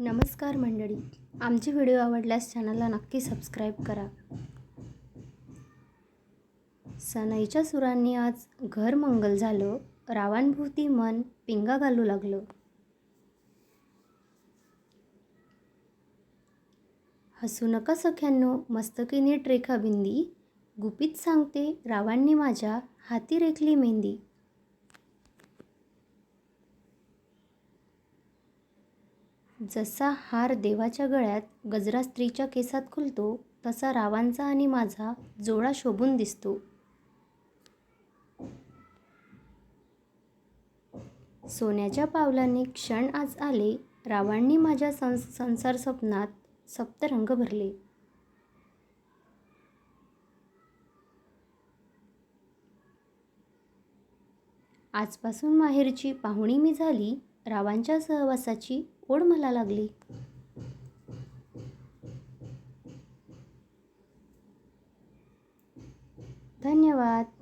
नमस्कार मंडळी. आमचे व्हिडिओ आवडल्यास चॅनलला नक्की सबस्क्राईब करा. सनईच्या सुरांनी आज घर मंगल झालं रावांभोवती मन पिंगा घालू लागलं. हसू नका सख्यांनो मस्तकीने ट्रेखा बिंदी. गुपित सांगते रावांनी माझ्या हाती रेखली मेहंदी. जसा हार देवाच्या गळ्यात गजरा स्त्रीच्या केसात खुलतो तसा रावांचा आणि माझा जोडा शोभून दिसतो. सोन्याच्या पावलाने क्षण आज आले रावांनी माझ्या संस संसार स्वप्नात सप्तरंग भरले. आजपासून माहेरची पाहुणी मी झाली रावांच्या सहवासाची ओढ मला लागली. धन्यवाद.